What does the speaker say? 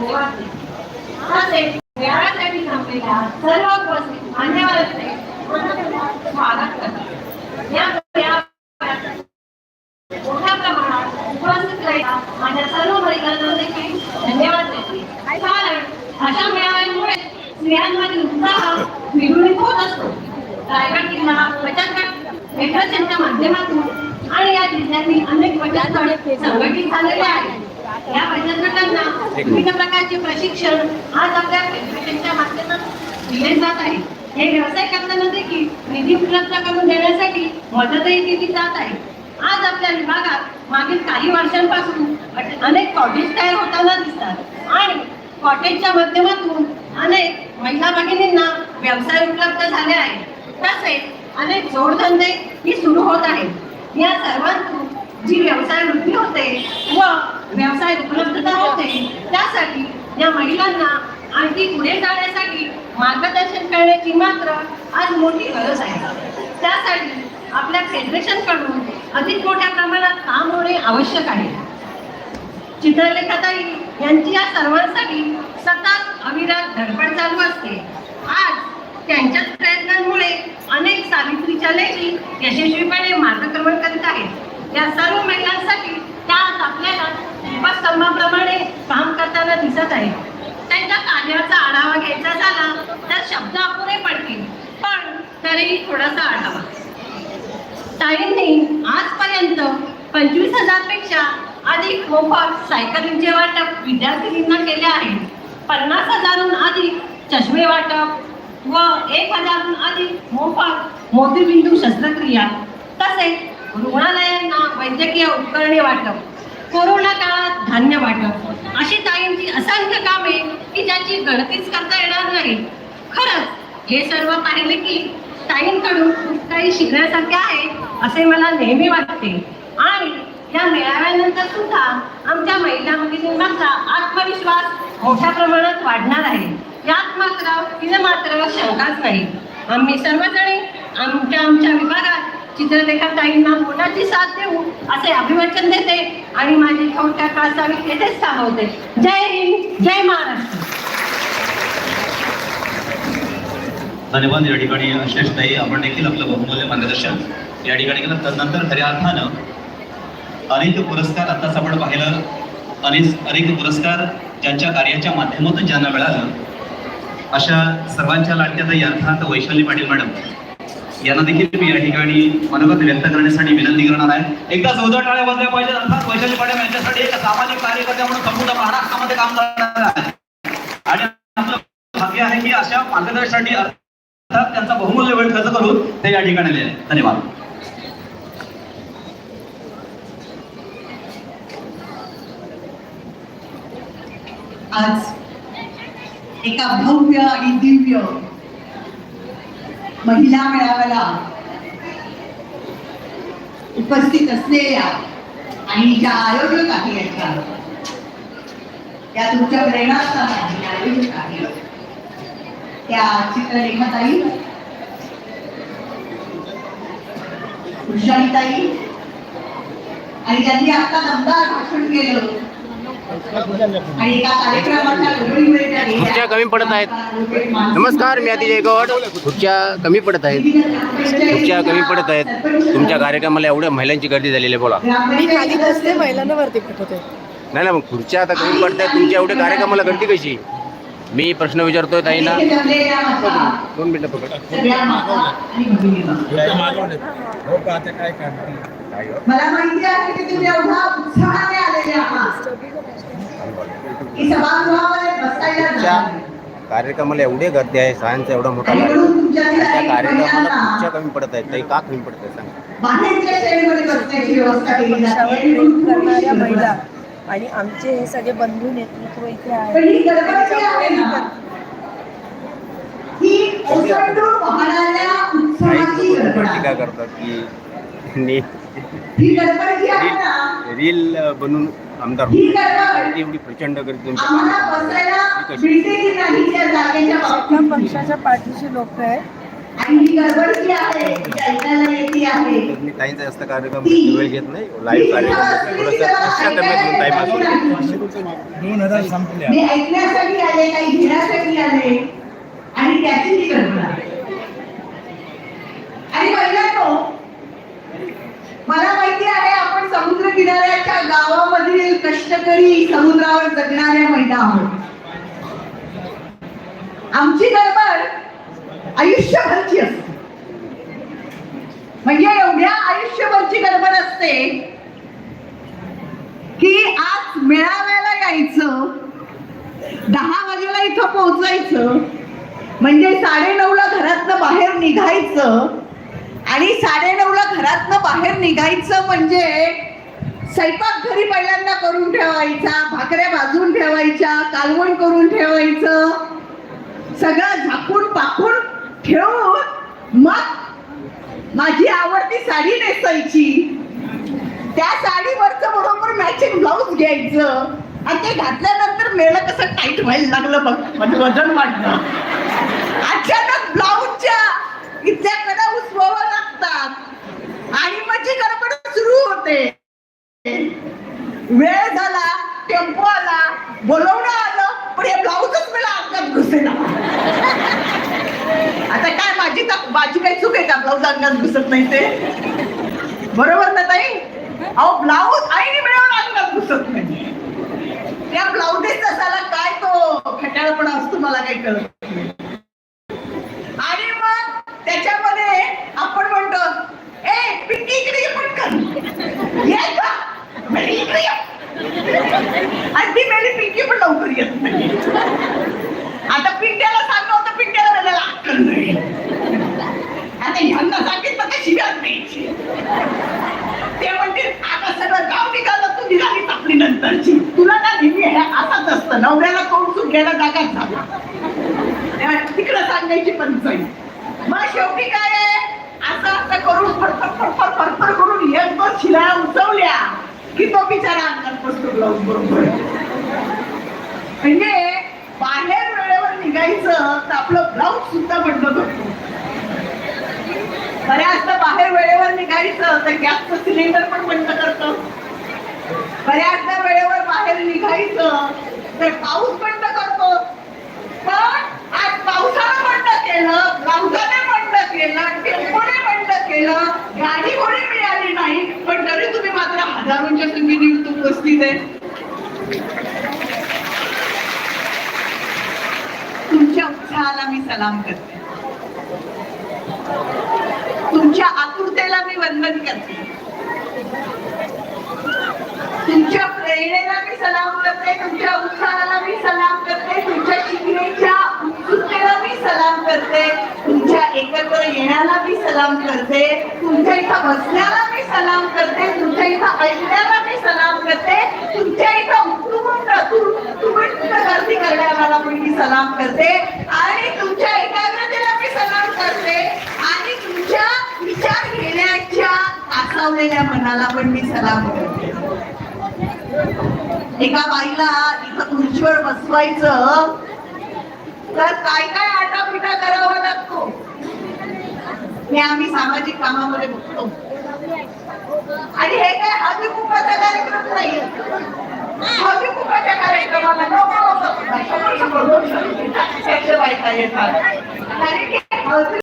तसेच थांबलेल्या सर्व उपस्थित मान्यवरांचे स्वागत या मोठ्या प्रमाणात उपस्थित राहिला माझ्या सर्व महिलांना देखील धन्यवाद. देते कारण अशा मेळाव्यांमुळे स्त्रियांमध्ये उत्साह द्विगुणित होत असतो रायगड बचत गट माध्यमातून आणि या जिल्ह्यातील अनेक बचत गट संघटित झालेले आहेत या गटांना विविध प्रकारचे प्रशिक्षण आज आपल्या फेडरेशनच्या माध्यमातून दिले जात आहे. हे व्यवसाय करताना देखील निधी उपलब्ध करून देण्यासाठी मदतही केली जात आहे. आज आपल्या विभागात मागील काही वर्षांपासून अनेक कॉटेज तयार होताना दिसतात. आणि कॉटेजच्या माध्यमातून अनेक महिला भगिनींना व्यवसाय उपलब्ध झाले आहेत. तसेच अनेक जोडधंदे ही सुरू होत आहेत. या सर्वांतून जी व्यवसाय वृद्धी होते व व्यवसाय उपलब्धता होते. त्यासाठी या महिलांना आणखी पुढे जाण्यासाठी मार्गदर्शन करण्याची मात्र आज मोठी गरज आहे. त्यासाठी आपल्या फेडरेशनकडून अधिक मोठ्या प्रमाणात काम होणे आवश्यक आहे. चित्रलेखाताई यांची या सर्वांसाठी सतत अविरत धडपड चालू असते. आज त्यांच्याच प्रयत्नांमुळे अनेक सावित्रीच्या लेखी यशस्वीपणे मार्गक्रमण करीत आहेत. या सर्व महिलांसाठी त्या आज स्वयंपाक दीपस्तंभाप्रमाणे काम करताना दिसत आहे. त्यांच्या कार्याचा आढावा घ्यायचा झाला तर शब्द अपुरे पडतील. पण तरीही थोडासा आढावा. ताईंनी आजपर्यंत पंचवीस हजारपेक्षा अधिक मोफत सायकलींचे वाटप विद्यार्थिनींना केले आहे. पन्नास हजारहून अधिक चष्मे वाटप व एक हजारहून अधिक मोफत मोतीबिंदू शस्त्रक्रिया तसेच रुग्णालयांना वैद्यकीय उपकरणे वाटप. कोरोना काळात धान्य वाटप अशी ताईंची असंख्य कामे की ज्याची गळतीच करता येणार नाही. खरंच हे सर्व पाहिले की ताईंकडून खूप काही शिकण्यासारखे आहे असे मला नेहमी वाटते. आणि या मेळाव्यानंतर सुद्धा आमच्या महिला भगिनींमागचा आत्मविश्वास मोठ्या प्रमाणात वाढणार आहे. यात मात्र तिने मात्र शंकाच नाही. आम्ही सर्वजणी आमच्या आमच्या विभागात चित्रलेखा ताईंना मोलाची साथ देऊ असे अभिवचन देते. आणि माझी थोडक्या प्रास्ताविक येथेच थांबवते. जय हिंद जय महाराष्ट्र. धन्यवाद. या ठिकाणी नाही आपण देखील आपलं बहुमूल्य मार्गदर्शन या ठिकाणी केलं. तदनंतर खऱ्या अर्थानं अनेक पुरस्कार आताच आपण पाहिलं. अनेक अनेक पुरस्कार ज्यांच्या कार्याच्या माध्यमातून ज्यांना मिळालं. अशा सर्वांच्या लाडक्या ताई अर्थात वैशाली पाटील मॅडम यांना देखील मी या ठिकाणी मनोगत व्यक्त करण्यासाठी विनंती करणार आहे. एकदा जोरदार टाळ्या वाजल्या पाहिजे अर्थात वैशाली पाटील यांच्यासाठी एक सामाजिक कार्यकर्ते म्हणून संपूर्ण महाराष्ट्रामध्ये काम करणार आहे. आणि आपलं भाग्य आहे की अशा मार्गदर्शनासाठी अर्थात त्यांचा बहुमूल्य वेळ खर्च करून ते या ठिकाणी आले धन्यवाद. आज एका भव्य आणि दिव्य महिला मेळाव्याला उपस्थित असलेल्या आणि ज्या आयोजक आहे याच्या त्या तुमच्या प्रेरणास्थान आहे आयोजक आहे त्या चित्रलेखाताई वृषालीताई आणि त्यांनी आता दमदार भाषण केलं. खुर्च्या कमी पडत आहेत. नमस्कार मी अतिजय गौड खुर्च्या कमी पडत आहेत. खुर्च्या कमी पडत आहेत. तुमच्या कार्यक्रमाला एवढ्या महिलांची गर्दी झालेली आहे बोला. मी खाली बसते महिलांना वरती नाही ना मग खुर्च्या आता कमी पडत आहेत. तुमच्या एवढ्या कार्यक्रमाला गर्दी कशी? मी प्रश्न विचारतोय जमलेल्या माझ्या दोन मिनिटं पकड आणि भगिनींना. मला माहिती आहे की तुम्ही एवढा उत्साहाने आलेले आहात. की सभागृहामध्ये बसायला. कार्यक्रमाला एवढे गर्दी आहे सहांचा एवढा मोठा कार्यक्रमाला खुर्च्या कमी पडत आहेत ताई का कमी पडत सांग. जाते. आणि आमचे हे सगळे बंधू नेतृत्व इथे आहे आहे ही टीका आहे. करतात की रील बनून आमदार ही एवढी प्रचंड गर्दी पक्षाच्या पाठीशी लोक आहेत. ही आहे. ताईंचा जास्त कार्यक्रम वेळ घेत नाही. लाईव्ह कार्यक्रम आणि त्याची ही आणि मला माहिती आहे आपण समुद्र किनाऱ्याच्या गावामधील कष्टकरी समुद्रावर जगणाऱ्या महिला आहोत. आमची गडबड आयुष्यभरची असते. म्हणजे एवढ्या आयुष्यभरची गडबड असते की आज मेळाव्याला यायचं दहा वाजेला इथं पोहोचायचं म्हणजे साडे नऊला घरातनं बाहेर निघायचं आणि साडेनऊला घरातनं बाहेर निघायचं म्हणजे स्वयंपाक घरी पहिल्यांदा करून ठेवायचा भाकऱ्या भाजून ठेवायच्या कालवण करून ठेवायचं सगळं झाकून पाकून ठेवून मग माझी आवडती साडी नेसायची. त्या साडीवरचं बरोबर मॅचिंग ब्लाऊज घ्यायचं. आणि ते घातल्यानंतर मेळ कसं टाईट व्हायला लागलं बघ. म्हणजे वजन वाढलं. अचानक ब्लाऊजच्या इथल्या कडा उसवावं लागतात आणि माझी गडबड सुरू होते वेळ झाला टेम्पो आला बोलवणं आलं पण हे ब्लाऊजच मला अंगात घुसेना आता काय माझी तर माझी काही चूक आहे का ब्लाऊज अंगात घुसत नाही ते. बरोबर ना ताई? अहो ब्लाऊज आईने मिळवून अंगात घुसत नाही. त्या ब्लाऊजेस असायला काय तो खट्याळपणा असतो मला काही कळत आणि मग त्याच्यामध्ये आपण म्हणतो ए पिंकी इकडे ये पटकन ये का मेली इकडे ये आणि ती मेली पिंकी पण लवकर येत नाही आता पिंट्याला सांगलं होतं पिंट्याला वेळेला अक्कल नाही आता ह्यांना सांगितलं तर शिव्याच द्यायची ते म्हणते आता सगळं गाव निघालं तू निघाली आपली नंतरची. तुला ना नेहमी हे असंच असतं. नवऱ्याला तोंड सुटलेला जागाच झाला. तिकडं सांगायची पंचायत मग शेवटी काय असं असं करून फडफड फडफड फडफड करून एक दोन शिलाया उचवल्या की तो बिचारा अंगात बसतो ब्लाऊज बरोबर. म्हणजे बाहेर वेळेवर निघायचं तर आपलं ब्लाऊज सुद्धा बंद करतो बऱ्याचदा बाहेर वेळेवर निघायचं तर गॅसचं सिलेंडर पण बंद करतो. बऱ्याचदा वेळेवर बाहेर निघायचं तर पाऊस बंद करतो. पण आज पावसानं बंद केलं ब्लाऊजाने बंद केलं टेम्पोने बंद केलं गाडी कोणी मिळाली नाही पण तरी तुम्ही मात्र हजारोंच्या संख्येने इथं उपस्थित आहे. तुमच्या उत्साहाला मी सलाम करते. तुमच्या आतुरतेला मी वंदन करते. तुमच्या प्रेरणेला मी सलाम करते तुमच्या उत्साहाला मी सलाम करते तुमच्या शिकण्याच्या उत्सुकतेला मी सलाम करते तुमच्या एकत्र येण्याला मी सलाम करते तुमच्या इथं बसण्याला मी सलाम करते तुमच्या इथं ऐकण्याला मी सलाम करते तुमच्या इथं उत्तुंग गर्दी करण्याला पण मी सलाम करते आणि तुमच्या एकाग्रतेला मी सलाम करते आणि तुमच्या विचार घेण्याच्या आसावलेल्या मनाला पण मी सलाम करते. एका बाईला इथं खुर्चीवर बसवायचं तर काय काय आटापिटा करावा लागतो हे आम्ही सामाजिक कामामध्ये बघतो आणि हे काय हवी कुंकाचा कार्यक्रम नाही हवी कुंकाच्या कार्यक्रमाला नको बायका येतात कारण की